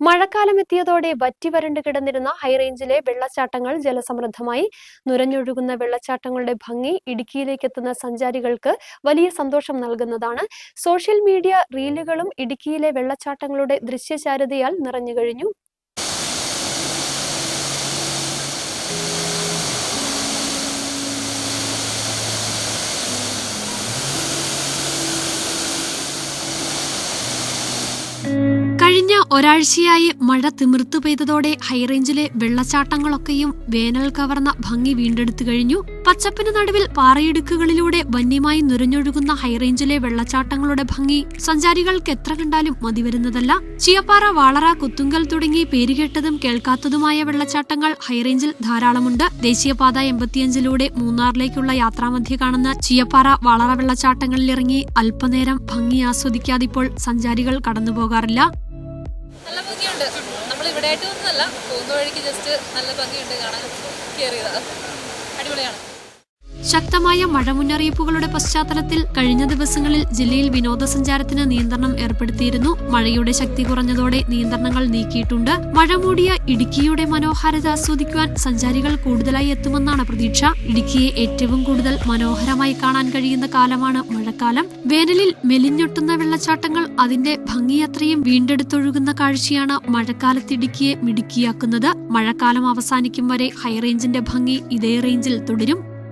മഴക്കാലം എത്തിയതോടെ വറ്റിവരണ്ട് കിടന്നിരുന്ന ഹൈറേഞ്ചിലെ വെള്ളച്ചാട്ടങ്ങൾ ജലസമൃദ്ധമായി. നുരഞ്ഞൊഴുകുന്ന വെള്ളച്ചാട്ടങ്ങളുടെ ഭംഗി ഇടുക്കിയിലേക്ക് എത്തുന്ന സഞ്ചാരികൾക്ക് വലിയ സന്തോഷം നൽകുന്നതാണ്. സോഷ്യൽ മീഡിയ റീലുകളും ഇടുക്കിയിലെ വെള്ളച്ചാട്ടങ്ങളുടെ ദൃശ്യചാരുതയാൽ നിറഞ്ഞുകഴിഞ്ഞു കഴിഞ്ഞ ഒരാഴ്ചയായി മഴ തിമിർത്തു പെയ്തതോടെ ഹൈറേഞ്ചിലെ വെള്ളച്ചാട്ടങ്ങളൊക്കെയും വേനൽ കവർന്ന ഭംഗി വീണ്ടെടുത്തു കഴിഞ്ഞു. പച്ചപ്പിന് നടുവിൽ പാറയിടുക്കുകളിലൂടെ വന്യമായി നുരഞ്ഞൊഴുകുന്ന ഹൈറേഞ്ചിലെ വെള്ളച്ചാട്ടങ്ങളുടെ ഭംഗി സഞ്ചാരികൾക്ക് എത്ര കണ്ടാലും മതിവരുന്നതല്ല. ചിയപ്പാറ വാളറ കുത്തുങ്കൽ തുടങ്ങി പേരുകേട്ടതും കേൾക്കാത്തതുമായ വെള്ളച്ചാട്ടങ്ങൾ ഹൈറേഞ്ചിൽ ധാരാളമുണ്ട്. ദേശീയപാത എൺപത്തിയഞ്ചിലൂടെ മൂന്നാറിലേക്കുള്ള യാത്രാമധ്യ കാണുന്ന ചിയപ്പാറ വാളറ വെള്ളച്ചാട്ടങ്ങളിലിറങ്ങി അല്പനേരം ഭംഗി ആസ്വദിക്കാതിപ്പോൾ സഞ്ചാരികൾ കടന്നുപോകാറില്ല. ഭംഗിയുണ്ട് നമ്മൾ ഇവിടെ ആയിട്ട് ഒന്നുമല്ല പോകുന്ന വഴിക്ക് ജസ്റ്റ് നല്ല ഭംഗിയുണ്ട് കാണാൻ. കയറിയതാണ് അടിപൊളിയാണ്. ശക്തമായ മഴ മുന്നറിയിപ്പുകളുടെ പശ്ചാത്തലത്തിൽ കഴിഞ്ഞ ദിവസങ്ങളിൽ ജില്ലയിൽ വിനോദസഞ്ചാരത്തിന് നിയന്ത്രണം ഏർപ്പെടുത്തിയിരുന്നു. മഴയുടെ ശക്തി കുറഞ്ഞതോടെ നിയന്ത്രണങ്ങൾ നീക്കിയിട്ടുണ്ട്. മഴ മൂടിയ ഇടുക്കിയുടെ മനോഹാരിത ആസ്വദിക്കുവാൻ സഞ്ചാരികൾ കൂടുതലായി എത്തുമെന്നാണ് പ്രതീക്ഷ. ഇടുക്കിയെ ഏറ്റവും കൂടുതൽ മനോഹരമായി കാണാൻ കഴിയുന്ന കാലമാണ് മഴക്കാലം. വേനലിൽ മെലിഞ്ഞൊട്ടുന്ന വെള്ളച്ചാട്ടങ്ങൾ അതിന്റെ ഭംഗിയത്രയും വീണ്ടെടുത്തൊഴുകുന്ന കാഴ്ചയാണ് മഴക്കാലത്ത് ഇടുക്കിയെ മിടുക്കിയാക്കുന്നത്. മഴക്കാലം അവസാനിക്കും വരെ ഹൈറേഞ്ചിന്റെ ഭംഗി ഇതേ റേഞ്ചിൽ തുടരും.